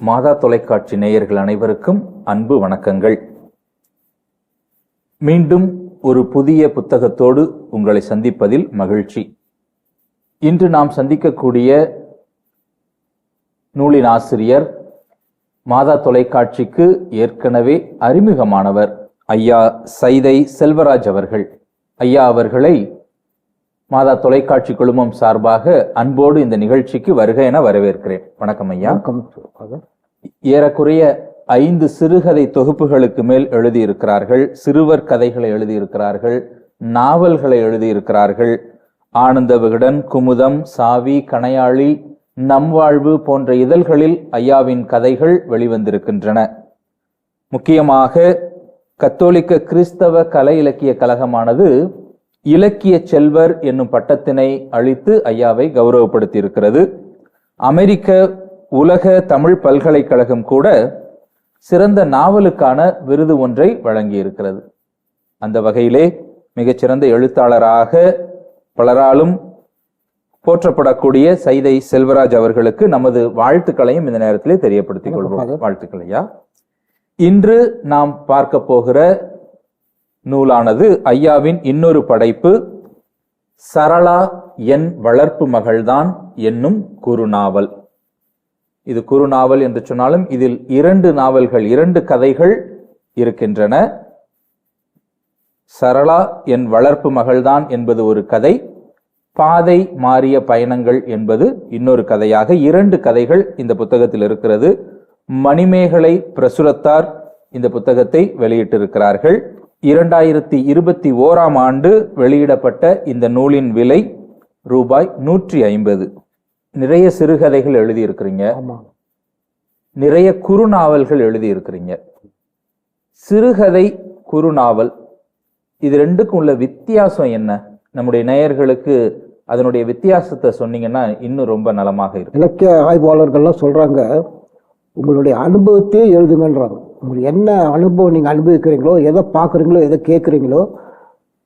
மாதா தொலைக்காட்சி நேயர்கள் அனைவருக்கும் அன்பு வணக்கங்கள். மீண்டும் ஒரு புதிய புத்தகத்தோடு உங்களை சந்திப்பதில் மகிழ்ச்சி. இன்று நாம் சந்திக்கக்கூடிய நூலின் ஆசிரியர் மாதா தொலைக்காட்சிக்கு ஏற்கனவே அறிமுகமானவர் ஐயா சைதை செல்வராஜ் அவர்கள். ஐயா அவர்களை மாதா தொலைக்காட்சி குழுமம் சார்பாக அன்போடு இந்த நிகழ்ச்சிக்கு வருக என வரவேற்கிறேன். வணக்கம் ஐயா. ஏறக்குறைய ஐந்து சிறுகதை தொகுப்புகளுக்கு மேல் எழுதியிருக்கிறார்கள். சிறுவர் கதைகளை எழுதியிருக்கிறார்கள். நாவல்களை எழுதியிருக்கிறார்கள். ஆனந்த விகடன் குமுதம் சாவி கணையாளி நம் வாழ்வு போன்ற இதழ்களில் ஐயாவின் கதைகள் வெளிவந்திருக்கின்றன. முக்கியமாக கத்தோலிக்க கிறிஸ்தவ கலை இலக்கிய கழகமானது இலக்கிய செல்வர் என்னும் பட்டத்தினை அளித்து ஐயாவை கௌரவப்படுத்தியிருக்கிறது. அமெரிக்க உலக தமிழ் பல்கலைக்கழகம் கூட சிறந்த நாவலுக்கான விருது ஒன்றை வழங்கியிருக்கிறது. அந்த வகையிலே மிகச்சிறந்த எழுத்தாளராக பலராலும் போற்றப்படக்கூடிய சைதை செல்வராஜ் அவர்களுக்கு நமது வாழ்த்துக்களையும் இந்த நேரத்திலே தெரியப்படுத்திக் கொள்வோம். வணக்கம், வாழ்த்துக்கள் ஐயா. இன்று நாம் பார்க்க போகிற நூலானது ஐயாவின் இன்னொரு படைப்பு சரளா என் வளர்ப்பு மகள்தான் என்னும் குறுநாவல். இது குறு நாவல் என்று சொன்னாலும் இதில் இரண்டு நாவல்கள் இரண்டு கதைகள் இருக்கின்றன. சரளா என் வளர்ப்பு மகள்தான் என்பது ஒரு கதை. பாதை மாறிய பயணங்கள் என்பது இன்னொரு கதையாக இரண்டு கதைகள் இந்த புத்தகத்தில் இருக்கிறது. மணிமேகலை பிரசுரத்தார் இந்த புத்தகத்தை வெளியிட்டிருக்கிறார்கள். இரண்டாயிரத்தி இருபத்தி ஓராம் ஆண்டு வெளியிடப்பட்ட இந்த நூலின் விலை ரூபாய் நூற்றி ஐம்பது. நிறைய சிறுகதைகள் எழுதியிருக்கிறீங்க. நிறைய குறுநாவல்கள் எழுதியிருக்கிறீங்க. சிறுகதை குறுநாவல் இது ரெண்டுக்கும் உள்ள வித்தியாசம் என்ன? நம்முடைய நேயர்களுக்கு அதனுடைய வித்தியாசத்தை சொன்னீங்கன்னா இன்னும் ரொம்ப நலமாக இருக்கும். இலக்கிய ஆய்வாளர்கள்லாம் சொல்றாங்க உங்களுடைய அனுபவத்தையே எழுதுங்கன்றாங்க. உங்களுக்கு என்ன அனுபவம் நீங்க அனுபவிக்கிறீங்களோ எதை பார்க்குறீங்களோ எதை கேட்குறீங்களோ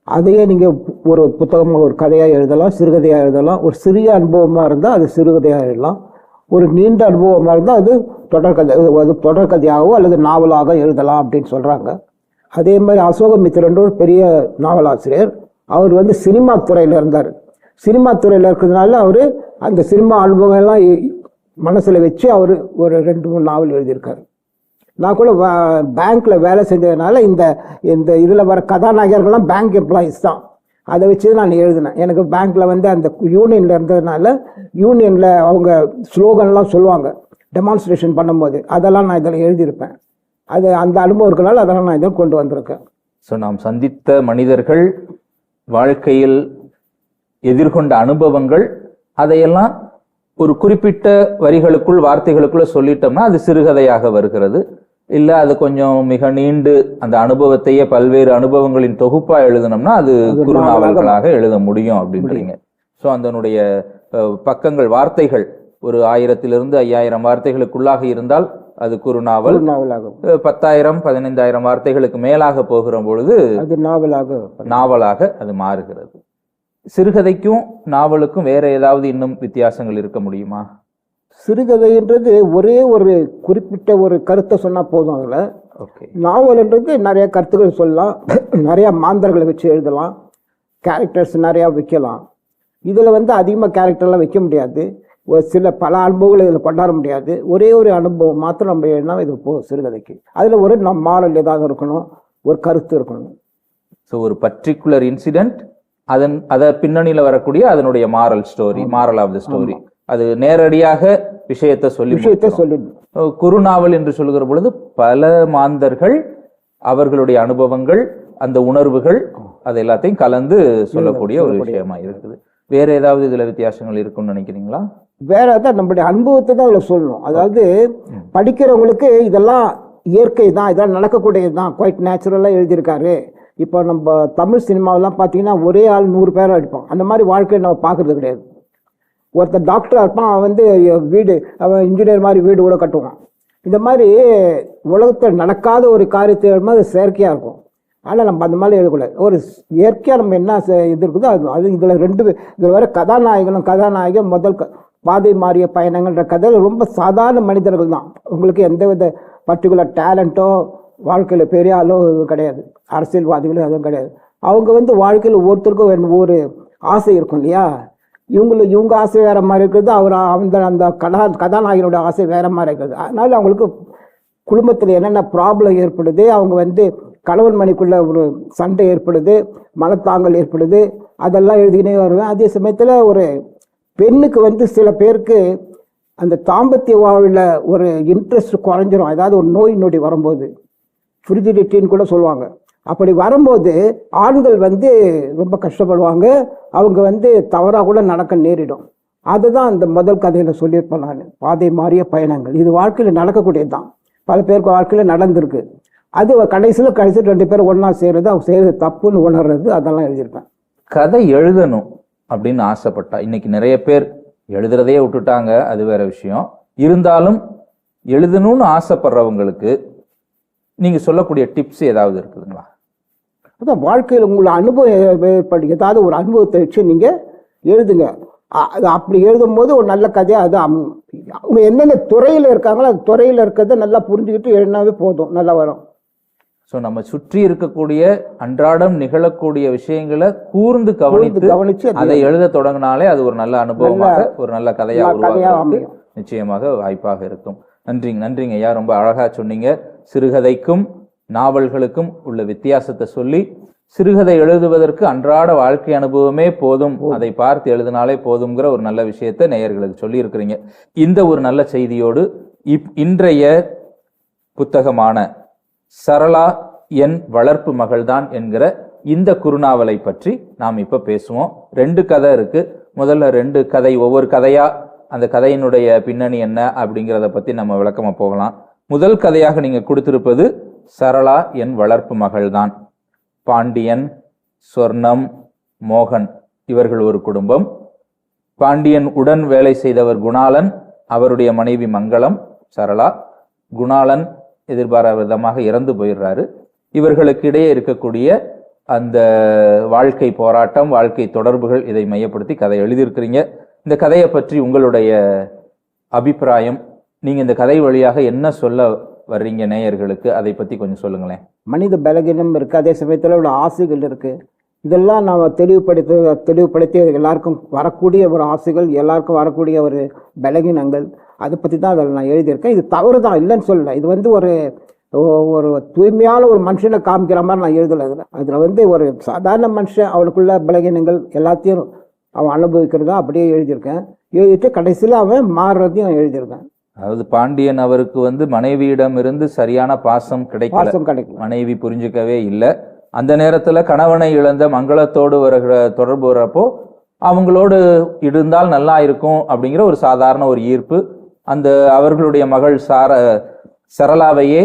அதையே நீங்கள் ஒரு புத்தகமாக ஒரு கதையாக எழுதலாம் சிறுகதையாக எழுதலாம். ஒரு சிறிய அனுபவமாக இருந்தால் அது சிறுகதையாக எழுதலாம். ஒரு நீண்ட அனுபவமாக இருந்தால் அது தொடர்கதை அது தொடர்கதையாகவோ அல்லது நாவலாக எழுதலாம் அப்படின்னு சொல்கிறாங்க அதே மாதிரி அசோகமித்திரன் ஒரு பெரிய நாவலாசிரியர். அவர் வந்து சினிமா துறையில் இருந்தார். சினிமா துறையில் இருக்கிறதுனால அவர் அந்த சினிமா அனுபவம் எல்லாம் இ- வச்சு அவர் ஒரு ரெண்டு மூணு நாவல் எழுதியிருக்காரு. நான் கூட பேங்க்கில் வேலை செஞ்சதுனால இந்த இந்த இதில் வர கதாநாயகர்கள்லாம் பேங்க் எம்ப்ளாயிஸ் தான். அதை வச்சு நான் எழுதினேன். எனக்கு பேங்க்கில் வந்து அந்த யூனியனில் இருந்ததுனால யூனியனில் அவங்க ஸ்லோகன்லாம் சொல்லுவாங்க. டெமான்ஸ்ட்ரேஷன் பண்ணும்போது. அதெல்லாம் நான் இதில் எழுதியிருப்பேன். அது அந்த அனுபவம் இருக்கனால அதெல்லாம் நான் இதில் கொண்டு வந்திருக்கேன். ஸோ நாம் சந்தித்த மனிதர்கள் வாழ்க்கையில் எதிர்கொண்ட அனுபவங்கள் அதையெல்லாம் ஒரு குறிப்பிட்ட வரிகளுக்குள் வார்த்தைகளுக்குள்ள சொல்லிட்டோம்னா அது சிறுகதையாக வருகிறது. இல்ல அது கொஞ்சம் மிக நீண்டு அந்த அனுபவத்தையே பல்வேறு அனுபவங்களின் தொகுப்பா எழுதணும்னா அது குறுநாவல்களாக எழுத முடியும் அப்படின்றீங்க. ஸோ அதனுடைய பக்கங்கள் வார்த்தைகள் ஒரு ஆயிரத்திலிருந்து ஐயாயிரம் வார்த்தைகளுக்குள்ளாக இருந்தால் அது குறுநாவல். பத்தாயிரம் பதினைந்தாயிரம் வார்த்தைகளுக்கு மேலாக போகிற பொழுது அது நாவலாக நாவலாக அது மாறுகிறது. சிறுகதைக்கும் நாவலுக்கும் வேற ஏதாவது இன்னும் வித்தியாசங்கள் இருக்க முடியுமா? சிறுகதைன்றது ஒரே ஒரு குறிப்பிட்ட ஒரு கருத்தை சொன்னா போதும் அதுல. ஓகே. நாவல்ன்றது நிறைய கருத்துக்கள் சொல்லலாம். நிறைய மாந்தர்களை வச்சு எழுதலாம். கேரக்டர்ஸ் நிறையா வைக்கலாம். இதில் வந்து அதிகமாக கேரக்டர்லாம் வைக்க முடியாது. ஒரு சில பல அனுபவங்களை இதில் கொண்டாட முடியாது. ஒரே ஒரு அனுபவம் மாத்திரம் நம்ம எழுதினா இது போதும் சிறுகதைக்கு. அதில் ஒரு நம் மாரல் ஏதாவது இருக்கணும். ஒரு கருத்து இருக்கணும். ஸோ ஒரு பர்டிகுலர் இன்சிடென்ட் அதன் அத பின்னணியில வரக்கூடிய அதனுடைய moral story moral of the story அது நேரடியாக விஷயத்தை சொல்லி விஷயத்தை அஹ் குறுநாவல் என்று சொல்லுகிற பொழுது பல மாந்தர்கள் அவர்களுடைய அனுபவங்கள் அந்த உணர்வுகள் அது எல்லாத்தையும் கலந்து சொல்லக்கூடிய ஒரு விஷயமா இருக்குது. வேற ஏதாவது இதுல வித்தியாசங்கள் இருக்கும்னு நினைக்கிறீங்களா? வேற ஏதாவது நம்மளுடைய அனுபவத்தை தான் அதில் சொல்லணும். அதாவது படிக்கிறவங்களுக்கு இதெல்லாம் இயற்கை தான் இதெல்லாம் நடக்கக்கூடியது தான். குவைட் நேச்சுரலாக எழுதியிருக்காரு. இப்போ நம்ம தமிழ் சினிமாவெல்லாம் பார்த்தீங்கன்னா ஒரே ஆள் நூறு பேர் அடிப்பான் அந்த மாதிரி வாழ்க்கையை நம்ம பார்க்கறது கிடையாது. ஒருத்தர் டாக்டராக இருப்பான் அவன் வந்து வீடு அவன் இன்ஜினியர் மாதிரி வீடு கூட கட்டுவான். இந்த மாதிரி உலகத்தில் நடக்காத ஒரு காரியத்தை அது செயற்கையாக இருக்கும். ஆனால் நம்ம அந்த மாதிரி எழுதக்கூடாது. ஒரு இயற்கையாக நம்ம என்ன செ- இது இருக்குதோ அது அது இதில் ரெண்டு இதில் வர கதாநாயகனும் கதாநாயகன் முதல் க- பாதை மாறிய பயணங்கள்ன்ற கதை ரொம்ப சாதாரண மனிதர்கள் தான். உங்களுக்கு எந்த வித பர்டிகுலர் டேலண்ட்டோ வாழ்க்கையில் பெரிய ஆளோ எதுவும் கிடையாது. அரசியல்வாதிகளோ எதுவும் கிடையாது. அவங்க வந்து வாழ்க்கையில் ஒருத்தருக்கும் வேணும் ஒரு ஆசை இருக்கும் இல்லையா? இவங்களுக்கு இவங்க ஆசை வேற மாதிரி இருக்குது. அவர் அந்த அந்த கதா கதாநாயகனோட ஆசை வேற மாதிரி இருக்குது. அதனால அவங்களுக்கு குடும்பத்தில் என்னென்ன ப்ராப்ளம் ஏற்படுது அவங்க வந்து கணவன் மணிக்குள்ள ஒரு சண்டை ஏற்படுது மனத்தாங்கல் ஏற்படுது அதெல்லாம் எழுதிக்கினே வருவேன். அதே சமயத்தில் ஒரு பெண்ணுக்கு வந்து சில பேருக்கு அந்த தாம்பத்திய வாழ்வில் ஒரு இன்ட்ரெஸ்ட் குறைஞ்சிரும். ஏதாவது ஒரு நோய் நொடி வரும்போது. ஃப்ரிஜிடிட்டின்னு கூட சொல்லுவாங்க. அப்படி வரும்போது ஆண்கள் வந்து ரொம்ப கஷ்டப்படுவாங்க. அவங்க வந்து தவறாக கூட நடக்க நேரிடும். அதுதான் அந்த முதல் கதையில் சொல்லியிருப்பேன் நான். பாதை மாறிய பயணங்கள். இது வாழ்க்கையில் நடக்கக்கூடியது தான் பல பேருக்கு வாழ்க்கையில் நடந்திருக்கு. அது கடைசியில் கடைசியில் ரெண்டு பேரும் ஒன்றா செய்கிறது அவங்க செய்கிறது தப்புன்னு உணர்றது அதெல்லாம் எழுதியிருப்பேன். கதை எழுதணும் அப்படின்னு ஆசைப்பட்டா இன்னைக்கு நிறைய பேர் எழுதுறதையே விட்டுட்டாங்க அது வேற விஷயம். இருந்தாலும் எழுதணும்னு ஆசைப்படுறவங்களுக்கு நீங்க சொல்லக்கூடிய டிப்ஸ் ஏதாவது இருக்குதுங்களா? அதான் வாழ்க்கையில் உங்களை அனுபவம் ஏ- ஏற்படு ஏதாவது ஒரு அனுபவத்தை வச்சு நீங்கள் எழுதுங்க. அது அப்படி எழுதும்போது ஒரு நல்ல கதையாக அது அம்- அவங்க என்னென்ன துறையில் இருக்காங்களோ அந்த துறையில் இருக்கிறத நல்லா புரிஞ்சுக்கிட்டு எழுதினாவே போதும் நல்லா வரும். ஸோ நம்ம சுற்றி இருக்கக்கூடிய அன்றாடம் நிகழக்கூடிய விஷயங்களை கூர்ந்து கவனித்து கவனிச்சு அது எழுத தொடங்கினாலே அது ஒரு நல்ல அனுபவமாக ஒரு நல்ல கதையா நல்ல கதையா உருவாக்குறதுக்கு அமையும். நிச்சயமாக வாய்ப்பாக இருக்கும். நன்றிங்க நன்றிங்க ஐயா ரொம்ப அழகா சொன்னீங்க. சிறுகதைக்கும் நாவல்களுக்கும் உள்ள வித்தியாசத்தை சொல்லி சிறுகதை எழுதுவதற்கு அன்றாட வாழ்க்கை அனுபவமே போதும். அதை பார்த்து எழுதினாலே போதுங்கிற ஒரு நல்ல விஷயத்தை நேயர்களுக்கு சொல்லி இருக்கிறீங்க இந்த ஒரு நல்ல செய்தியோடு இப் இன்றைய புத்தகமான சரளா என் வளர்ப்பு மகள்தான் என்கிற இந்த குறுநாவலை பற்றி நாம் இப்ப பேசுவோம். ரெண்டு கதை இருக்கு. முதல்ல ரெண்டு கதை ஒவ்வொரு கதையா அந்த கதையினுடைய பின்னணி என்ன அப்படிங்கிறத பத்தி நம்ம விளக்கமா போகலாம். முதல் கதையாக நீங்க கொடுத்திருப்பது சரளா என் வளர்ப்பு மகள்தான். பாண்டியன் சொர்ணம் மோகன் இவர்கள் ஒரு குடும்பம். பாண்டியன் உடன் வேலை செய்தவர் குணாலன் அவருடைய மனைவி மங்களம் சரளா. குணாளன் எதிர்பாராத விதமாக இறந்து போயிடுறாரு. இவர்களுக்கு இடையே இருக்கக்கூடிய அந்த வாழ்க்கை போராட்டம் வாழ்க்கை தொடர்புகள் இதை மையப்படுத்தி கதை எழுதியிருக்கிறீங்க. இந்த கதையை பற்றி உங்களுடைய அபிப்பிராயம் நீங்க இந்த கதை வழியாக என்ன சொல்ல வர்றீங்க நேயர்களுக்கு அதை பத்தி கொஞ்சம் சொல்லுங்களேன். மனித பலகீனம் இருக்குது அதே சமயத்தில் உள்ள ஆசைகள் இருக்குது இதெல்லாம் நாம் தெளிவுபடுத்த தெளிவுபடுத்தி எல்லாருக்கும் வரக்கூடிய ஒரு ஆசைகள் எல்லாருக்கும் வரக்கூடிய ஒரு பலகீனங்கள். அதை பற்றி தான் அதில் நான் எழுதியிருக்கேன். இது தவறு தான் இல்லைன்னு சொல்லலை. இது வந்து ஒரு ஒரு தூய்மையான ஒரு மனுஷனை காமிக்கிற மாதிரி நான் எழுதலை. அதில் அதில் வந்து ஒரு சாதாரண மனுஷன் அவனுக்குள்ள பலகீனங்கள் எல்லாத்தையும் அவன் அனுபவிக்கிறதா அப்படியே எழுதியிருக்கேன். எழுதிட்டு கடைசியில் அவன் மாறுறதையும் எழுதியிருக்கேன். அதாவது பாண்டியன் அவருக்கு வந்து மனைவியிடம் இருந்து சரியான பாசம் கிடைக்கல. மனைவி புரிஞ்சுக்கவே இல்லை. அந்த நேரத்துல கணவனை இழந்த மங்களத்தோடு வருகிற தொடர்பு வரப்போ அவங்களோடு இருந்தால் நல்லா இருக்கும் அப்படிங்கிற ஒரு சாதாரண ஒரு ஈர்ப்பு. அந்த அவர்களுடைய மகள் சார சரளாவையே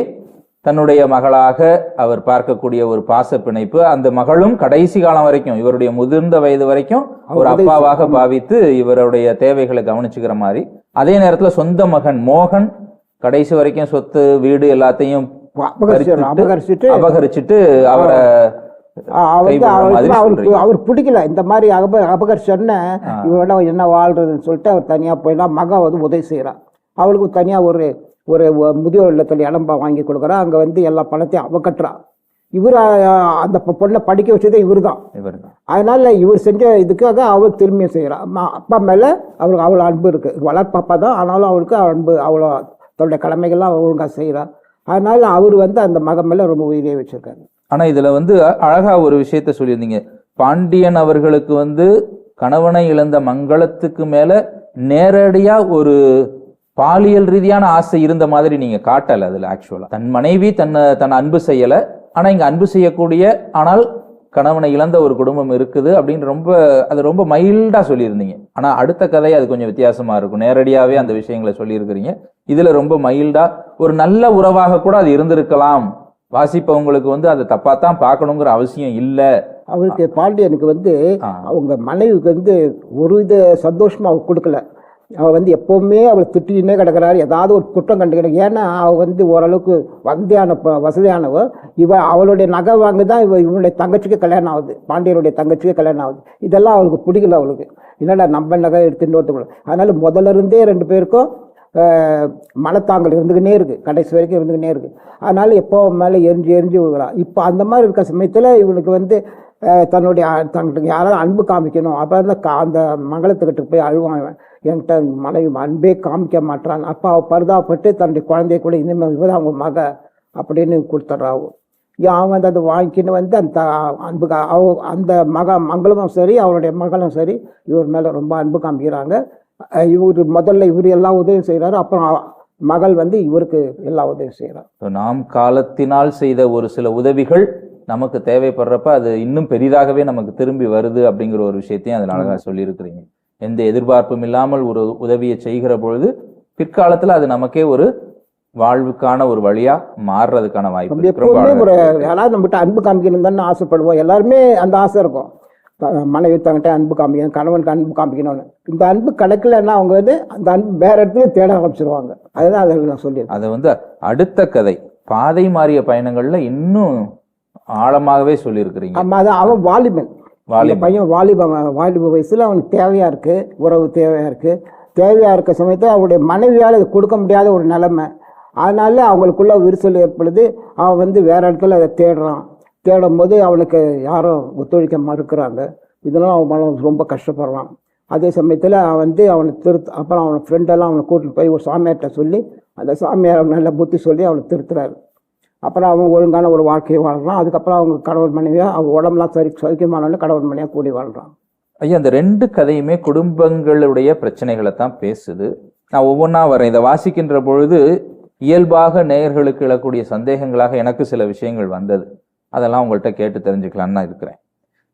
தன்னுடைய மகளாக அவர் பார்க்கக்கூடிய ஒரு பாச பிணைப்பு அந்த மகளும் கடைசி காலம் வரைக்கும் இவருடைய முதிர்ந்த வயது வரைக்கும் ஒரு அப்பாவாக பாவித்து இவருடைய தேவைகளை கவனிச்சுக்கிற மாதிரி. அதே நேரத்துல சொந்த மகன் மோகன் கடைசி வரைக்கும் சொத்து வீடு எல்லாத்தையும் அபகரிச்சுட்டு அவரை அவர் பிடிக்கல. இந்த மாதிரி அப அபகரிச்சோன்னே இவனோட என்ன வாழ்றதுன்னு சொல்லிட்டு அவர் தனியாக போயிடலாம். மகன் வந்து உதவி செய்கிறான் அவளுக்கு தனியாக ஒரு ஒரு முதியோர் இல்லத்தில் இடம்பா வாங்கி கொடுக்குறா. அங்கே வந்து எல்லா பணத்தையும் அவ கட்டுறா. இவர் அந்த பொண்ணை படிக்க வச்சதே இவர் தான் இவர்தான். அதனால இவர் செஞ்ச இதுக்காக அவள் திரும்பிய செய்கிறா அப்பா மேலே அவளுக்கு அவ்வளோ அன்பு இருக்குது வளர்ப்பாப்பா தான். ஆனாலும் அவளுக்கு அன்பு அவ்வளோ தன்னுடைய கடமைகள்லாம் ஒழுங்காக செய்கிறா அதனால அவர் வந்து அந்த மகன் மேலே ரொம்ப உயிரியை வச்சிருக்காரு. ஆனா இதுல வந்து அ- அழகா ஒரு விஷயத்த சொல்லியிருந்தீங்க. பாண்டியன் அவர்களுக்கு வந்து கணவனை இழந்த மங்களத்துக்கு மேல நேரடியா ஒரு பாலியல் ரீதியான ஆசை இருந்த மாதிரி நீங்க காட்டல அதுல ஆக்சுவலா தன் மனைவி தன்னை தன் அன்பு செய்யல. ஆனா இங்க அன்பு செய்யக்கூடிய ஆனால் கணவனை இழந்த ஒரு குடும்பம் இருக்குது அப்படின்னு ரொம்ப அது ரொம்ப மைல்டா சொல்லியிருந்தீங்க. ஆனா அடுத்த கதை அது கொஞ்சம் வித்தியாசமா இருக்கும். நேரடியாவே அந்த விஷயங்களை சொல்லியிருக்கிறீங்க. இதுல ரொம்ப மைல்டா ஒரு நல்ல உறவாக கூட அது இருந்திருக்கலாம். வாசிப்பவங்களுக்கு வந்து அதை தப்பா தான் பார்க்கணுங்கிற அவசியம் இல்ல. அவருக்கு பாண்டியனுக்கு வந்து. அவங்க மனைவிக்கு வந்து ஒரு வித சந்தோஷமா கொடுக்கல. அவள் வந்து எப்போவுமே அவளை திட்டின்னே கிடக்குறாரு. ஏதாவது ஒரு குற்றம் கண்டுக்கணும் ஏன்னா அவள் வந்து ஓரளவுக்கு வந்தியான ப- வசதியானவ. இவ அவளுடைய நகை வாங்கி தான் இவ இவனுடைய தங்கச்சிக்கு கல்யாணம் ஆகுது. பாண்டியனுடைய தங்கச்சிக்கு கல்யாணம் ஆகுது. இதெல்லாம் அவளுக்கு பிடிக்கல அவளுக்கு. என்னடா நம்ம நகை எடுத்துட்டு ஒருத்தவங்க அதனால் முதல்ல இருந்தே ரெண்டு பேருக்கும் மனத்தாங்கல் இருந்துக்கினே இருக்கு. கடைசி வரைக்கும் இருந்துக்கினே இருக்கு. அதனால் எப்போ மேலே எரிஞ்சு எரிஞ்சு விழுகிறான் இப்போ அந்த மாதிரி இருக்க சமயத்தில் இவனுக்கு வந்து தன்னுடைய தங்களுக்கு யாராவது அன்பு காமிக்கணும். அப்போ அந்த கா அந்த மங்களத்துக்கிட்ட போய் அழுவான் என்கிட்ட மனைவி அன்பே காமிக்க மாட்டான் அப்பா அவ பரிதாபப்பட்டு தன்னுடைய குழந்தைய கூட இனிமேல் இவதான் அவங்க மக அப்படின்னு கொடுத்துட்றாவு அவன் வந்து அதை வாங்கிக்கின்னு வந்து அந்த அன்பு கா- அவ அந்த மக மங்களும் சரி அவருடைய மகளும் சரி இவர் மேலே ரொம்ப அன்பு காமிக்கிறாங்க. இவர் முதல்ல இவர் எல்லா உதவியும் செய்கிறாரு அப்புறம் மகள் வந்து இவருக்கு எல்லா உதவியும் செய்கிறார் நாம் காலத்தினால் செய்த ஒரு சில உதவிகள் நமக்கு தேவைப்படுறப்ப அது இன்னும் பெரிதாகவே நமக்கு திரும்பி வருது அப்படிங்கிற ஒரு விஷயத்தையும் அதில் அழகா சொல்லியிருக்கிறீங்க. எந்த எதிர்பார்ப்பும் இல்லாமல் ஒரு உதவியை செய்கிற பொழுது பிற்காலத்துல அது நமக்கே ஒரு வாழ்வுக்கான ஒரு வழியா மாறுறதுக்கான வாய்ப்பு எப்பவுமே ஒரு. யாராவது நம்மகிட்ட அன்பு காமிக்கணும் தானே ஆசைப்படுவோம். எல்லாருமே அந்த ஆசை இருக்கும். மனைவி தங்கிட்ட அன்பு காமிக்கணும் கணவனுக்கு அன்பு காமிக்கணும்னு. இந்த அன்பு கிடைக்கலன்னா அவங்க வந்து அந்த அன்பு வேற இடத்துல தேட ஆரம்பிச்சிருவாங்க. அதுதான் அதில் நான் சொல்லியிருக்கேன். அதை வந்து அடுத்த கதை பாதை மாறிய பயணங்கள்ல இன்னும் ஆழமாகவே சொல்லியிருக்கிறீங்க. ஆமா அது அவன் வாலிபன். வாலிபன். பையன் வாலிப வாலிப வயசுல அவனுக்கு தேவையா இருக்கு உறவு தேவையா இருக்கு. தேவையா இருக்க சமயத்தில் அவனுடைய மனைவியால் அது கொடுக்க முடியாத ஒரு நிலைமை. அதனால அவங்களுக்குள்ள விரிசல் ஏற்படுது. அவன் வந்து வேற இடத்துல அதை தேடுறான். தேடும் போது அவனுக்கு யாரும் ஒத்துழைக்க மறுக்கிறாங்க. இதெல்லாம் அவன் மனம் ரொம்ப கஷ்டப்படுறான். அதே சமயத்தில் அவன் வந்து அவனை திருத்த அப்புறம் அவன் ஃப்ரெண்டெல்லாம் அவனை கூட்டிட்டு போய் ஒரு சாமியார்கிட்ட சொல்லி அந்த சாமியார் நல்ல புத்தி சொல்லி அவனை திருத்துறாரு. அப்புறம் அவங்க ஒழுங்கான ஒரு வாழ்க்கையை வாழ்கிறான் அதுக்கப்புறம் அவங்க கணவன் மனைவியாக அவன் உடம்புலாம் சரி சௌக்கியமானவன கணவன் மனையாக கூடி வாழ்கிறான் ஐயா அந்த ரெண்டு கதையுமே குடும்பங்களுடைய பிரச்சனைகளை தான் பேசுது. நான் ஒவ்வொன்றா வரேன் இதை வாசிக்கின்ற பொழுது இயல்பாக நேயர்களுக்கு எழக்கூடிய சந்தேகங்களாக எனக்கு சில விஷயங்கள் வந்தது. அதெல்லாம் உங்கள்கிட்ட கேட்டு தெரிஞ்சுக்கலான்னு நான் இருக்கிறேன்.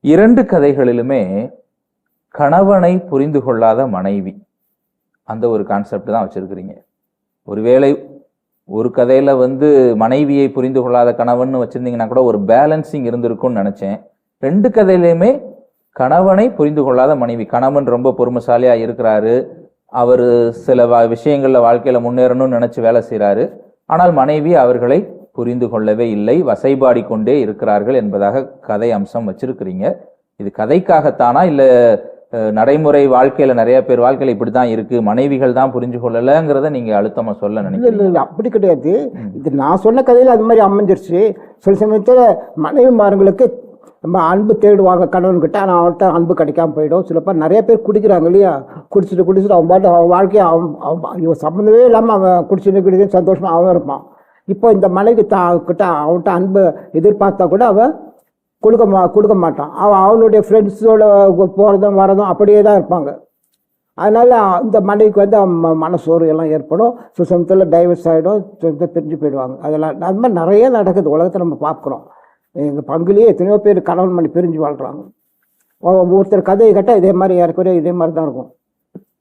இரண்டு கதைகளிலுமே கணவனை புரிந்து கொள்ளாத மனைவி. அந்த ஒரு கான்செப்ட் தான் வச்சுருக்கிறீங்க. ஒருவேளை ஒரு கதையில் வந்து மனைவியை புரிந்து கொள்ளாத கணவன் வச்சுருந்தீங்கன்னா கூட ஒரு பேலன்சிங் இருந்திருக்கும்னு நினச்சேன். ரெண்டு கதையிலையுமே கணவனை புரிந்து கொள்ளாத மனைவி கணவன் ரொம்ப பொறுமைசாலியாக இருக்கிறாரு. அவர் சில வ- வாழ்க்கையில் முன்னேறணும்னு நினச்சி வேலை செய்கிறாரு ஆனால் மனைவி அவர்களை புரிந்து கொள்ளவே இல்லை வசைபாடி கொண்டே இருக்கிறார்கள் என்பதாக கதை அம்சம் வச்சிருக்கிறீங்க. இது கதைக்காகத்தானா இல்லை நடைமுறை வாழ்க்கையில நிறைய பேர் வாழ்க்கையில இப்படித்தான் இருக்கு மனைவிகள் தான் புரிஞ்சு கொள்ளலங்கிறத நீங்க அழுத்தமா சொல்ல நினைக்கிறீங்க? அப்படி கிடையாது. இது நான் சொன்ன கதையில அது மாதிரி அமைஞ்சிருச்சு. சில சமயத்துல மனைவிமார்களுக்கு நம்ம அன்பு தேடுவாங்க கணவன்கிட்ட ஆனால் அவன்கிட்ட அன்பு கிடைக்காம போயிடும். சில பேர் நிறைய பேர் குடிக்கிறாங்க இல்லையா? குடிச்சிட்டு குடிச்சிட்டு அவன் பாட்டு அவன் வாழ்க்கையை அவன் அவன் இவன் சம்மந்தமே இல்லாமல் அவன் குடிச்சிட்டு குடிச்சு சந்தோஷமா அவன் இருப்பான். இப்போ இந்த மனைவி தா கிட்ட அவன்கிட்ட அன்பு எதிர்பார்த்தா கூட அவன் கொடுக்க மா கொடுக்க மாட்டான். அவன் அவனுடைய ஃப்ரெண்ட்ஸோட போகிறதும் வரதும் அப்படியே தான் இருப்பாங்க. அதனால் இந்த மனைவிக்கு வந்து அவன் ம- எல்லாம் ஏற்படும். ஸோ சமயத்தில் டைவர்ஸ் ஆகிடும் சில பிரிஞ்சு போயிடுவாங்க. அதெல்லாம் அது மாதிரி நிறைய நடக்குது. உலகத்தை நம்ம பார்க்குறோம். எங்கள் பங்குலேயே எத்தனையோ பேர் கணவன் மணி பிரிஞ்சு வாழ்கிறாங்க ஒருத்தர் கதையை கேட்டால் இதே மாதிரி ஏற்கனவே இதே மாதிரி தான் இருக்கும்.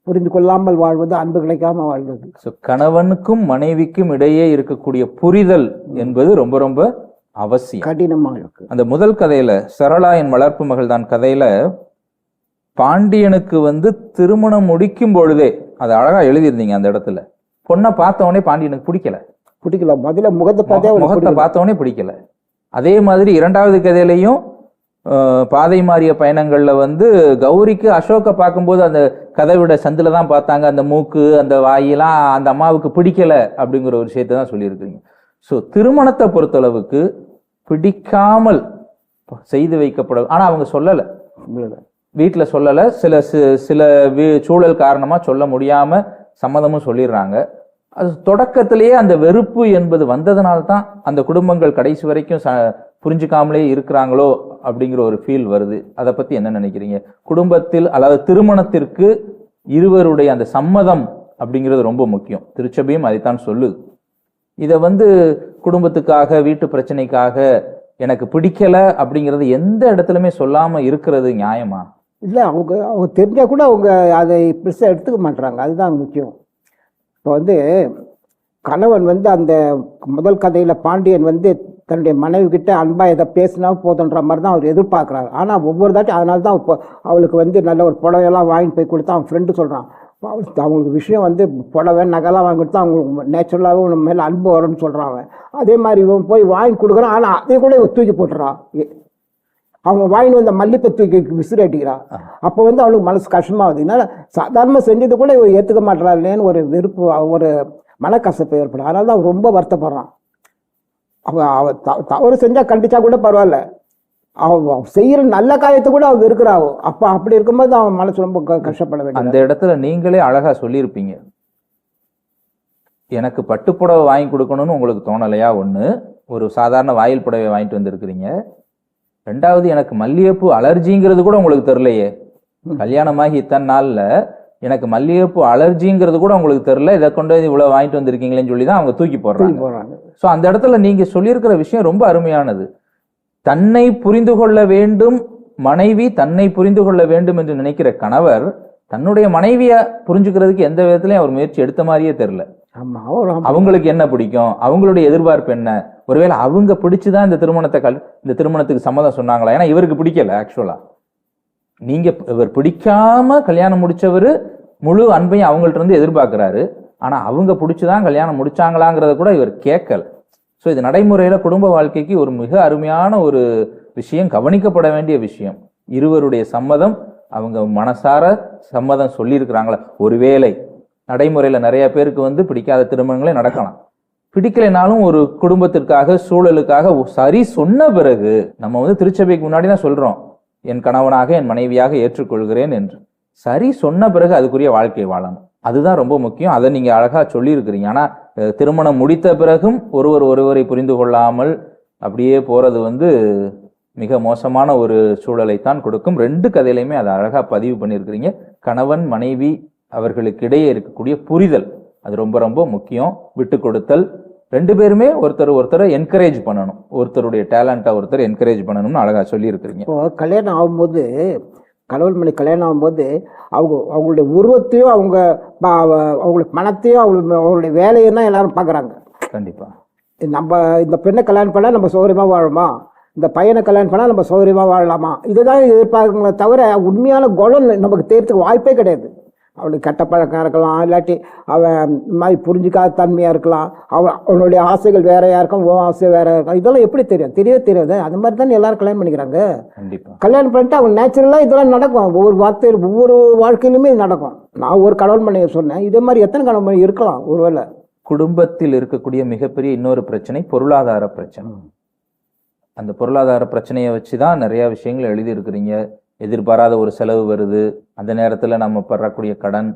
புரிந்து கொள்ளாமல் வாழ்வது அன்பு கிடைக்காம வாழ்வது. ஸோ கணவனுக்கும் மனைவிக்கும் இடையே இருக்கக்கூடிய புரிதல் என்பது ரொம்ப ரொம்ப அவசியம். கடினமாக இருக்கு அந்த முதல் கதையில சரளா என் வளர்ப்பு மகள் தான் கதையில பாண்டியனுக்கு வந்து திருமணம் முடிக்கும் பொழுதே அது அழகா எழுதியிருந்தீங்க அந்த இடத்துல. பொண்ணை பார்த்த உடனே பாண்டியனுக்கு பிடிக்கல. பிடிக்கல. முதல்ல முகத்தை பார்த்தே முகத்தை பிடிக்கல. பார்த்த உடனே பிடிக்கல. அதே மாதிரி இரண்டாவது கதையிலையும் பாதை மாறிய பயணங்கள்ல வந்து கௌரிக்கு அசோக்கை பார்க்கும்போது அந்த கதவிட சந்தில தான் பார்த்தாங்க. அந்த மூக்கு அந்த வாயெல்லாம் அந்த அம்மாவுக்கு பிடிக்கல அப்படிங்கிற ஒரு விஷயத்தை தான் சொல்லியிருக்கீங்க. ஸோ திருமணத்தை பொறுத்தளவுக்கு பிடிக்காமல் செய்து வைக்கப்பட ஆனா அவங்க சொல்லலை. வீட்ல சொல்லல. சில சில சூழல் காரணமா சொல்ல முடியாம சம்மதமும் சொல்லிடுறாங்க. அது தொடக்கத்திலேயே அந்த வெறுப்பு என்பது வந்ததுனால தான் அந்த குடும்பங்கள் கடைசி வரைக்கும் ச புரிஞ்சுக்காமலே இருக்கிறாங்களோ அப்படிங்கிற ஒரு ஃபீல் வருது. அதை பத்தி என்ன நினைக்கிறீங்க? குடும்பத்தில் அதாவது திருமணத்திற்கு இருவருடைய அந்த சம்மதம் அப்படிங்கிறது ரொம்ப முக்கியம். திருச்சபையும் அதைத்தான் சொல்லுது. இதை வந்து குடும்பத்துக்காக வீட்டு பிரச்சனைக்காக எனக்கு பிடிக்கல அப்படிங்கிறது எந்த இடத்துலையுமே சொல்லாமல் இருக்கிறது நியாயமா? இல்லை அவங்க அவங்க தெரிஞ்சால் கூட அவங்க அதை பெருசாக எடுத்துக்க மாட்றாங்க. அதுதான் முக்கியம். இப்போ வந்து கணவன் வந்து அந்த முதல் கதையில் பாண்டியன் வந்து தன்னுடைய மனைவி கிட்ட அன்பா இதை பேசினா போதுன்ற மாதிரி தான் அவர் எதிர்பார்க்குறாரு. ஆனால் ஒவ்வொரு தாட்டி அதனால தான் இப்போ அவளுக்கு வந்து நல்ல ஒரு புடவையெல்லாம் வாங்கி போய் கொடுத்தா அவன் ஃப்ரெண்டு சொல்கிறான் அவங்களுக்கு விஷயம் வந்து புடவை நகைலாம் வாங்கி கொடுத்தா அவங்களுக்கு நேச்சுரலாகவே உன் மேலே அன்பு வரும்னு சொல்கிறான் அவன். அதே மாதிரி இவன் போய் வாங்கி கொடுக்குறான் ஆனால் அதையும் கூட தூக்கி போட்டுறான். அவங்க வாங்கிட்டு வந்த மல்லிப்பை தூக்கி விசிறி அடிக்கிறான் அப்போ வந்து அவனுக்கு மனசு கஷ்டமாகுது இதனால சாதாரணமாக செஞ்சது கூட இவர் ஏற்றுக்க மாட்டாளேன்னு ஒரு வெறுப்பு ஒரு மனக்கசப்பு ஏற்படும். அதனால தான் அவன் ரொம்ப வருத்தப்படுறான். அவ அவ தவறு செஞ்சா கண்டிச்சா கூட பரவாயில்ல. அவ அவ செய்யற நல்ல காரியத்தை கூட அவ வெறுக்கிறாவோ. அப்ப அப்படி இருக்கும்போது அவன் மனசு ரொம்ப கஷ்டப்பட அந்த வேண்டியது இடத்துல நீங்களே அழகா சொல்லியிருப்பீங்க. எனக்கு பட்டுப்புடவை வாங்கி கொடுக்கணும்னு உங்களுக்கு தோணலையா? ஒண்ணு. ஒரு சாதாரண வாயில் புடவை வாங்கிட்டு வந்திருக்கிறீங்க. ரெண்டாவது எனக்கு மல்லிகைப்பூ அலர்ஜிங்கிறது கூட உங்களுக்கு தெரியலையே. கல்யாணமாகி இத்தனை நாள்ல எனக்கு மல்லிகைப்பூ அலர்ஜிங்கிறது கூட உங்களுக்கு தெரியல. இதை கொண்டு வந்து இவ்வளவு வாங்கிட்டு வந்திருக்கீங்களேன்னு சொல்லி தான் அவங்க தூக்கி போடுறாங்க. ஸோ அந்த இடத்துல நீங்க சொல்லியிருக்கிற விஷயம் ரொம்ப அருமையானது. தன்னை புரிந்து கொள்ள வேண்டும் மனைவி தன்னை புரிந்து கொள்ள வேண்டும் என்று நினைக்கிற கணவர் தன்னுடைய மனைவிய புரிஞ்சுக்கிறதுக்கு எந்த விதத்திலையும் அவர் முயற்சி எடுத்த மாதிரியே தெரியல. ஆமா. அவங்களுக்கு என்ன பிடிக்கும்? அவங்களுடைய எதிர்பார்ப்பு என்ன? ஒருவேளை அவங்க பிடிச்சுதான் இந்த திருமணத்தை கல் இந்த திருமணத்துக்கு சம்மதம் சொன்னாங்களா? ஏன்னா இவருக்கு பிடிக்கல ஆக்சுவலா நீங்க இவர் பிடிக்காம கல்யாணம் முடிச்சவர் முழு அன்பையும் அவங்கள்ட்ட இருந்து எதிர்பார்க்கிறாரு. ஆனா அவங்க பிடிச்சுதான் கல்யாணம் முடிச்சாங்களாங்கிறத கூட இவர் கேட்கல. ஸோ இது நடைமுறையில் குடும்ப வாழ்க்கைக்கு ஒரு மிக அருமையான ஒரு விஷயம் கவனிக்கப்பட வேண்டிய விஷயம். இருவருடைய சம்மதம் அவங்க மனசார சம்மதம் சொல்லியிருக்கிறாங்களா. ஒருவேளை நடைமுறையில் நிறைய பேருக்கு வந்து பிடிக்காத திருமணங்களே நடக்கலாம். பிடிக்கலைனாலும் ஒரு குடும்பத்திற்காக சூழலுக்காக சரி சொன்ன பிறகு நம்ம வந்து திருச்சபைக்கு முன்னாடி தான் சொல்கிறோம் என் கணவனாக என் மனைவியாக ஏற்றுக்கொள்கிறேன் என்று. சரி சொன்ன பிறகு அதுக்குரிய வாழ்க்கை வாழணும். அதுதான் ரொம்ப முக்கியம். அதை நீங்க அழகா சொல்லியிருக்கிறீங்க. ஆனா திருமணம் முடித்த பிறகும் ஒருவர் ஒருவரை புரிந்து கொள்ளாமல் அப்படியே போறது வந்து மிக மோசமான ஒரு சூழலை தான் கொடுக்கும். ரெண்டு கதையிலையுமே அதை அழகா பதிவு பண்ணியிருக்கிறீங்க. கணவன் மனைவி அவர்களுக்கு இடையே இருக்கக்கூடிய புரிதல். அது ரொம்ப ரொம்ப முக்கியம். விட்டு கொடுத்தல். ரெண்டு பேருமே ஒருத்தர் ஒருத்தரை என்கரேஜ் பண்ணணும். ஒருத்தருடைய டேலண்ட்டை ஒருத்தர் என்கரேஜ் பண்ணணும்னு அழகா சொல்லியிருக்கிறீங்க. இப்போ கல்யாணம் ஆகும்போது கடவுள் மணி கல்யாணம் ஆகும்போது அவங்க அவங்களுடைய உருவத்தையும் அவங்க அவங்களுடைய பணத்தையும் அவங்க அவங்களுடைய வேலையும் தான் எல்லாரும் பார்க்குறாங்க. கண்டிப்பா. நம்ம இந்த பெண்ணை கல்யாணம் பண்ணால் நம்ம சௌகரியமாக வாழுமா இந்த பையனை கல்யாணம் பண்ணால் நம்ம சௌகரியமாக வாழலாமா? இதுதான் எதிர்பார்க்கங்களே தவிர உண்மையான குணம் நமக்கு தெரியறதுக்கு வாய்ப்பே கிடையாது. அவனுக்கு கெட்ட பழக்கம் இருக்கலாம் இல்லாட்டி அவன் மாதிரி புரிஞ்சிக்காத தன்மையாக இருக்கலாம். அவன் அவனுடைய ஆசைகள் வேறையா இருக்கும் உன் ஆசை வேற இருக்கும். இதெல்லாம் எப்படி தெரியும்? தெரியவே தெரியாது. அந்த மாதிரி தானே எல்லாரும் கல்யாணம் பண்ணிக்கிறாங்க. கல்யாணம் பண்ணிட்டு அவன் நேச்சுரலாக இதெல்லாம் நடக்கும். ஒவ்வொரு வார்த்தை ஒவ்வொரு வாழ்க்கையிலுமே நடக்கும். நான் ஒரு கடவுள் மனையை சொன்னேன். இதே மாதிரி எத்தனை கடவுள் மணி இருக்கலாம்? ஒருவேளை. குடும்பத்தில் இருக்கக்கூடிய மிகப்பெரிய இன்னொரு பிரச்சனை பொருளாதார பிரச்சனை. அந்த பொருளாதார பிரச்சனையை வச்சு தான் நிறைய விஷயங்கள் எழுதியிருக்கிறீங்க. எதிர்பாராத ஒரு செலவு வருது அந்த நேரத்தில் நம்ம பெறக்கூடிய கடன்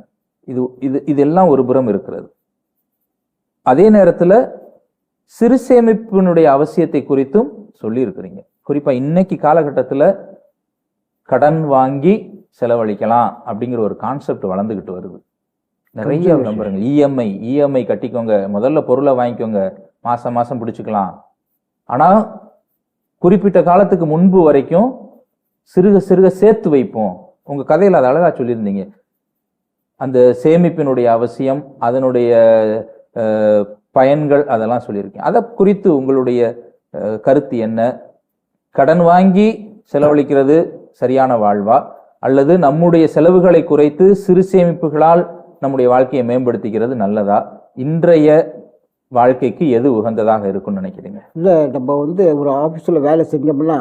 இது இது இதெல்லாம் ஒரு புறம் இருக்கிறது. அதே நேரத்தில் சிறு சேமிப்பினுடைய அவசியத்தை குறித்தும் சொல்லியிருக்கிறீங்க. குறிப்பாக இன்னைக்கு காலகட்டத்தில் கடன் வாங்கி செலவழிக்கலாம் அப்படிங்கிற ஒரு கான்செப்ட் வளர்ந்துக்கிட்டு வருது. நிறைய விளம்பரங்கள் இஎம்ஐ இஎம்ஐ கட்டிக்கோங்க முதல்ல பொருளை வாங்கிக்கோங்க மாசம் மாசம் பிடிச்சுக்கலாம். ஆனா குறிப்பிட்ட காலத்துக்கு முன்பு வரைக்கும் சிறுக சிறுக சேர்த்து வைப்போம். உங்க கதையில் அதை அழகா சொல்லியிருந்தீங்க. அந்த சேமிப்பினுடைய அவசியம் அதனுடைய பயன்கள் அதெல்லாம் சொல்லியிருக்கேன். அதை குறித்து உங்களுடைய கருத்து என்ன? கடன் வாங்கி செலவழிக்கிறது சரியான வாழ்வா? அல்லது நம்முடைய செலவுகளை குறைத்து சிறு சேமிப்புகளால் நம்முடைய வாழ்க்கையை மேம்படுத்திக்கிறது நல்லதா? இன்றைய வாழ்க்கைக்கு எது உகந்ததாக இருக்கும்னு நினைக்கிறீங்க? இல்லை நம்ம வந்து ஒரு ஆஃபீஸில் வேலை செஞ்சோம்னா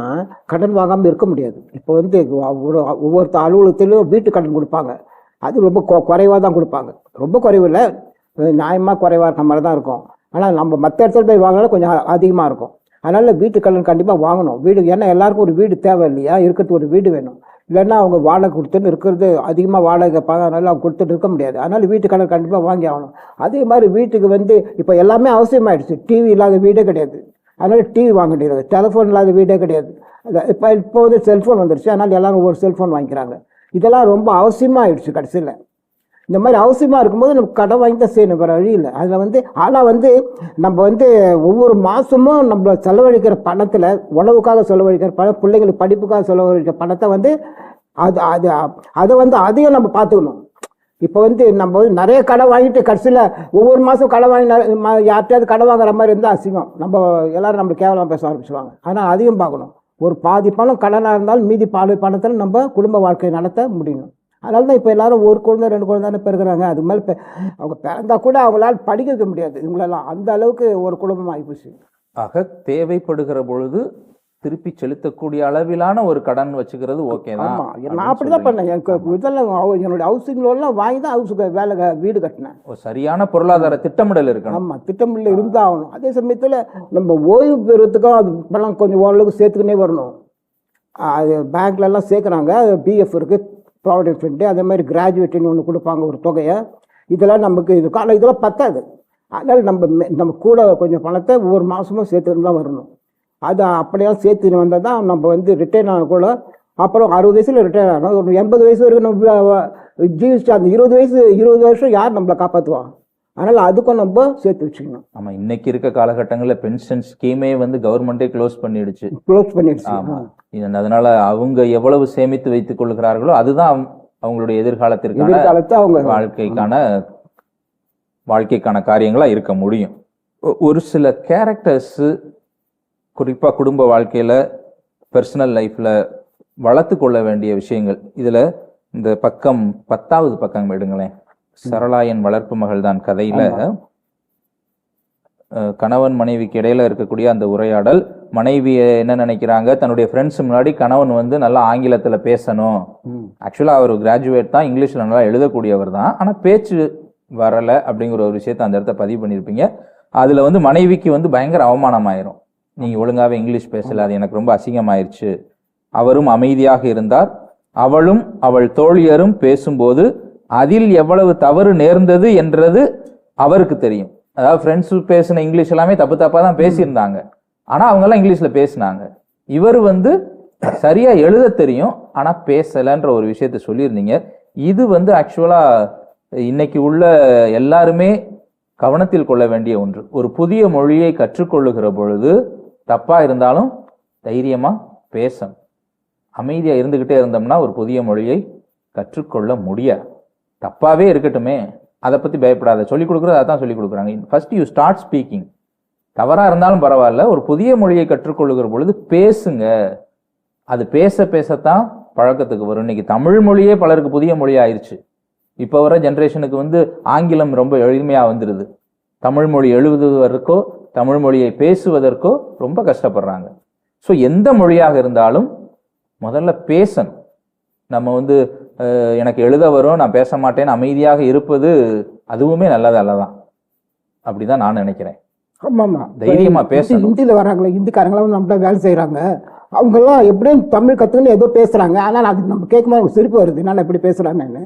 கடன் வாங்காமல் இருக்க முடியாது. இப்போ வந்து ஒரு ஒவ்வொருத்த அலுவலகத்திலும் வீட்டு கடன் கொடுப்பாங்க. அது ரொம்ப குறைவாக தான் கொடுப்பாங்க. ரொம்ப குறைவு இல்லை. நியாயமாக குறைவாக இருக்க மாதிரி தான் இருக்கும். ஆனால் நம்ம மற்ற இடத்துல போய் வாங்கினாலும் கொஞ்சம் அதிகமாக இருக்கும். அதனால் வீட்டு கடன் கண்டிப்பாக வாங்கணும். வீடு ஏன்னா எல்லாருக்கும் ஒரு வீடு தேவை இல்லையா இருக்கிறதுக்கு ஒரு வீடு வேணும். இல்லைன்னா அவங்க வாடகை கொடுத்துன்னு இருக்கிறது அதிகமாக வாடகை கேட்பாங்க அதனால அவங்க கொடுத்துட்டு இருக்க முடியாது. அதனால் வீட்டுக்கடன் கண்டிப்பாக வாங்கி ஆகணும். அதே மாதிரி வீட்டுக்கு வந்து இப்போ எல்லாமே அவசியமாயிடுச்சு. டிவி இல்லாத வீடே கிடையாது. அதனால் டிவி வாங்க வேண்டியது டெலிஃபோன் இல்லாத வீடே கிடையாது. இப்போ இப்போ வந்து செல்ஃபோன் வந்துடுச்சு அதனால் எல்லாரும் ஒரு செல்ஃபோன் வாங்கிக்கிறாங்க. இதெல்லாம் ரொம்ப அவசியமாக ஆயிடுச்சு கடைசியில். இந்த மாதிரி அவசியமாக இருக்கும்போது நம்ம கடன் வாங்கி தான் செய்யணும் வேறு வழி இல்லை. அதில் வந்து ஆனால் வந்து நம்ம வந்து ஒவ்வொரு மாதமும் நம்ம செலவழிக்கிற பணத்தில் உணவுக்காக செலவழிக்கிற பணம் பிள்ளைங்களுக்கு படிப்புக்காக செலவழிக்கிற பணத்தை வந்து அது அது அதை வந்து அதையும் நம்ம பார்த்துக்கணும். இப்போ வந்து நம்ம வந்து நிறைய கடை வாங்கிட்டு கடைசியில் ஒவ்வொரு மாதம் கடை வாங்கி ந- யார்கிட்டயாவது கடை வாங்குற மாதிரி இருந்தால் அசிங்கம். நம்ம எல்லோரும் நம்ம கேவலம் பேச ஆரம்பிச்சுவாங்க ஆனால் அதையும் பார்க்கணும். ஒரு பாதி பணம் கடனாக இருந்தாலும் மீதி பாதி பணத்தில் நம்ம குடும்ப வாழ்க்கை நடத்த முடியும். அதனால தான் இப்போ எல்லாரும் ஒரு குழந்தை ரெண்டு குழந்தைன்னு பிறகுறாங்க அது மேலே பெ- அவங்க பிறந்தா கூட அவங்களால படிக்க வைக்க முடியாது. இவங்களெல்லாம் அந்த அளவுக்கு ஒரு குடும்பம் ஆகிப்போச்சு ஆக தேவைப்படுகிற பொழுது திருப்பி செலுத்தக்கூடிய அளவிலான ஒரு கடன் வச்சுக்கிறது ஓகே தான் நான் அப்படி தான். பண்ணேன். எனக்கு இதெல்லாம் என்னுடைய ஹவுசிங் லோன்லாம் வாங்கி தான் ஹவுஸுக்கு வேலை வீடு கட்டினேன். சரியான பொருளாதார திட்டமிடல் இருக்கணும். ஆமாம் திட்டமில்ல இருந்தாகணும் அதே சமயத்தில் நம்ம ஓய்வு பெறுறதுக்கும் அது பணம் கொஞ்சம் ஓரளவுக்கு சேர்த்துக்கினே வரணும். அது பேங்க்ல எல்லாம் சேர்க்குறாங்க. பிஎஃப் இருக்குது ப்ராவிடென்ட் ஃபண்டு அதே மாதிரி கிராஜுவேட்டுன்னு ஒன்று கொடுப்பாங்க ஒரு தொகையை. இதெல்லாம் நமக்கு இது காலம் இதெல்லாம் பத்தாது. அதனால் நம்ம நம்ம கூட கொஞ்சம் பணத்தை ஒவ்வொரு மாதமும் சேர்த்துன்னு தான் வரணும். அது அப்படியெல்லாம் சேர்த்துன்னு வந்தால் தான் நம்ம வந்து ரிட்டையர் ஆன கூட அப்புறம் அறுபது வயசில் ரிட்டையர் ஆகணும். ஒரு எண்பது வயசு வரைக்கும் நம்ம ஜீவிச்சு அந்த இருபது வயசு இருபது வருஷம் யார் நம்மளை காப்பாற்றுவான் அதனால் அதுக்கும் நம்ம சேர்த்து வச்சுக்கணும். ஆமா இன்னைக்கு இருக்க காலகட்டங்களில் பென்ஷன் ஸ்கீமே வந்து கவர்மெண்டே க்ளோஸ் பண்ணிடுச்சு. க்ளோஸ் பண்ணிடுச்சு. அதனால அவங்க எவ்வளவு சேமித்து வைத்துக் கொள்கிறார்களோ அதுதான் அவங்க- அவங்களுடைய எதிர்காலத்திற்கான எதிர்காலத்தை அவங்க வாழ்க்கைக்கான வாழ்க்கைக்கான காரியங்களா இருக்க முடியும். ஒரு சில கேரக்டர்ஸ் குறிப்பா குடும்ப வாழ்க்கையில பர்சனல் லைஃப்ல வளர்த்து கொள்ள வேண்டிய விஷயங்கள். இதுல இந்த பக்கம் பத்தாவது பக்கம் எடுங்களேன். சரளாயன் வளர்ப்பு மகள் தான் கதையில கணவன் மனைவிக்கு இடையில இருக்கக்கூடிய அந்த உரையாடல் மனைவி என்ன நினைக்கிறாங்க? தன்னுடைய ஃப்ரெண்ட்ஸ் முன்னாடி கணவன் வந்து நல்லா ஆங்கிலத்துல பேசணும். ம். ஆக்சுவலாக அவர் கிராஜுவேட் தான் இங்கிலீஷில் நல்லா எழுதக்கூடியவர் தான். ஆனால் பேச்சு வரலை அப்படிங்கிற ஒரு விஷயத்தை அந்த இடத்த பதிவு பண்ணியிருப்பீங்க. அதில் வந்து மனைவிக்கு வந்து பயங்கர அவமானமாயிரும். நீங்கள் ஒழுங்காகவே இங்கிலீஷ் பேசல அது எனக்கு ரொம்ப அசிங்கமாயிருச்சு. அவரும் அமைதியாக இருந்தார். அவளும் அவள் தோழியரும் பேசும்போது அதில் எவ்வளவு தவறு நேர்ந்தது என்றது அவருக்கு தெரியும். அதாவது ஃப்ரெண்ட்ஸ் பேசின இங்கிலீஷ் எல்லாமே தப்பு தப்பாக தான் பேசியிருந்தாங்க. ஆனால் அவங்கெல்லாம் இங்கிலீஷில் பேசினாங்க. இவர் வந்து சரியா எழுத தெரியும் ஆனா பேசலைன்ற ஒரு விஷயத்த சொல்லியிருந்தீங்க. இது வந்து ஆக்சுவலா இன்னைக்கு உள்ள எல்லாருமே கவனத்தில் கொள்ள வேண்டிய ஒன்று. ஒரு புதிய மொழியை கற்றுக்கொள்ளுகிற பொழுது தப்பா இருந்தாலும் தைரியமா பேசணும். அமைதியா இருந்துகிட்டே இருந்தோம்னா ஒரு புதிய மொழியை கற்றுக்கொள்ள முடியாது. தப்பாகவே இருக்கட்டுமே அதை பற்றி பயப்படாத. சொல்லிக் கொடுக்குறது அதான் சொல்லிக் கொடுக்குறாங்க. ஃபர்ஸ்ட் யூ ஸ்டார்ட் ஸ்பீக்கிங் தவறாக இருந்தாலும் பரவாயில்ல. ஒரு புதிய மொழியை கற்றுக்கொள்ளுகிற பொழுது பேசுங்க. அது பேச பேசத்தான் பழக்கத்துக்கு வரும். இன்னைக்கு தமிழ் மொழியே பலருக்கு புதிய மொழி ஆயிடுச்சு இப்போ வர ஜென்ரேஷனுக்கு வந்து ஆங்கிலம் ரொம்ப எளிமையாக வந்துடுது தமிழ் மொழி எழுதுவதற்கோ தமிழ் மொழியை பேசுவதற்கோ ரொம்ப கஷ்டப்படுறாங்க. ஸோ எந்த மொழியாக இருந்தாலும் முதல்ல பேசணும். நம்ம வந்து எனக்கு எழுத வரும் நான் பேச மாட்டேன்னு அமைதியாக இருப்பது அதுவுமே நல்லது அல்லதான் அப்படிதான் நான் நினைக்கிறேன். ஆமா ஆமா தைரியமா இப்ப பேசணும். ஹிந்தியில வராங்களே ஹிந்திக்காரங்களாம் நம்மள வேலை செய்றாங்க. அவங்கெல்லாம் எப்படியும் தமிழ் கத்துக்கணும் ஏதோ பேசுறாங்க. ஆனால் அது நம்ம கேட்கும்போது நமக்கு சிரிப்பு வருது. நான் எப்படி பேசுறாங்கன்னு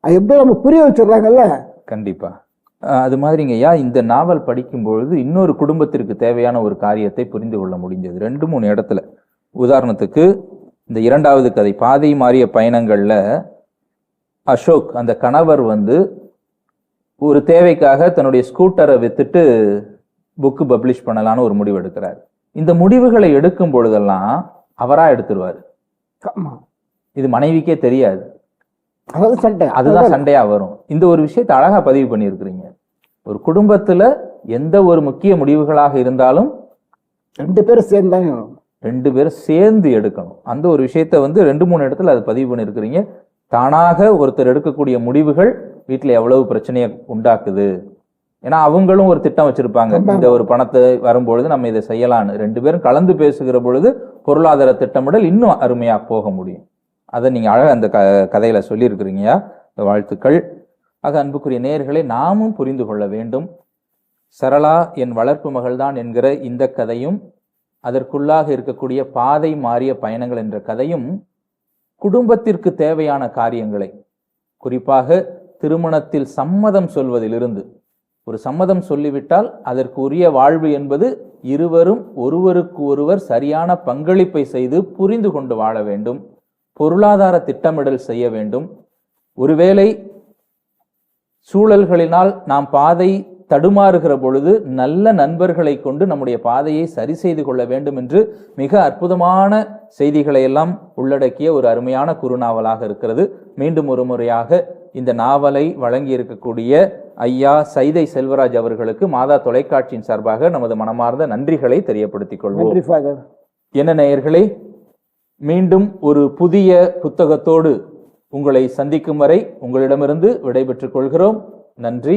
அது எப்படியும் நம்ம புரிய வச்சிடுறாங்கல்ல? கண்டிப்பா. அஹ் அது மாதிரிங்க. ஐயா இந்த நாவல் படிக்கும் பொழுது இன்னொரு குடும்பத்திற்கு தேவையான ஒரு காரியத்தை புரிந்து கொள்ள முடிஞ்சது. ரெண்டு மூணு இடத்துல. உதாரணத்துக்கு இந்த இரண்டாவது கதை பாதை மாறிய பயணங்கள்ல அசோக் அந்த கணவர் வந்து ஒரு தேவைக்காக தன்னுடைய ஸ்கூட்டரை வித்துட்டு புக்கு பப்ளிஷ் பண்ணலான்னு ஒரு முடிவு எடுக்கிறார். இந்த முடிவுகளை எடுக்கும் பொழுதெல்லாம் அவரா எடுத்துருவாரு. இது மனைவிக்கே தெரியாது. அதுதான் சண்டையா வரும். இந்த ஒரு விஷயத்தை அழகா பதிவு பண்ணியிருக்கிறீங்க. ஒரு குடும்பத்துல எந்த ஒரு முக்கிய முடிவுகளாக இருந்தாலும் ரெண்டு பேரும் சேர்ந்து தான் ரெண்டு பேரும் சேர்ந்து எடுக்கணும். அந்த ஒரு விஷயத்த வந்து ரெண்டு மூணு இடத்துல அதை பதிவு பண்ணியிருக்கிறீங்க. தானாக ஒருத்தர் எடுக்கக்கூடிய முடிவுகள் வீட்டுல எவ்வளவு பிரச்சனையை உண்டாக்குது? ஏன்னா அவங்களும் ஒரு திட்டம் வச்சிருப்பாங்க. இந்த ஒரு பணத்தை வரும்பொழுது நம்ம இதை செய்யலாம்னு. ரெண்டு பேரும் கலந்து பேசுகிற பொழுது பொருளாதார திட்டமிடல் இன்னும் அருமையா போக முடியும். அதை நீங்க அழகா அந்த க கதையில சொல்லியிருக்கிறீங்கயா வாழ்த்துக்கள். ஆக அன்புக்குரிய நேயர்களை நாமும் புரிந்து கொள்ள வேண்டும். சரளா என் வளர்ப்பு மகள்தான் என்கிற இந்த கதையும் அதற்குள்ளாக இருக்கக்கூடிய பாதை மாறிய பயணங்கள் என்ற கதையும் குடும்பத்திற்கு தேவையான காரியங்களை குறிப்பாக திருமணத்தில் சம்மதம் சொல்வதிலிருந்து. ஒரு சம்மதம் சொல்லிவிட்டால் அதற்கு உரிய வாழ்வு என்பது இருவரும் ஒருவருக்கு ஒருவர் சரியான பங்களிப்பை செய்து புரிந்து கொண்டு வாழ வேண்டும் பொருளாதார திட்டமிடல் செய்ய வேண்டும். ஒருவேளை சூழல்களினால் நாம் பாதை தடுமாறுகிற பொழுது நல்ல நண்பர்களை கொண்டு நம்முடைய பாதையை சரி செய்து கொள்ள வேண்டும் என்று மிக அற்புதமான செய்திகளை எல்லாம் உள்ளடக்கிய ஒரு அருமையான குறுநாவலாக இருக்கிறது. மீண்டும் ஒரு முறையாக இந்த நாவலை வழங்கி இருக்கக்கூடிய ஐயா சைதை செல்வராஜ் அவர்களுக்கு மாதா தொலைக்காட்சியின் சார்பாக நமது மனமார்ந்த நன்றிகளை தெரியப்படுத்திக் கொள்வோம். என்ன நேயர்களே மீண்டும் ஒரு புதிய புத்தகத்தோடு உங்களை சந்திக்கும் வரை உங்களிடமிருந்து விடைபெற்றுக் கொள்கிறோம். நன்றி.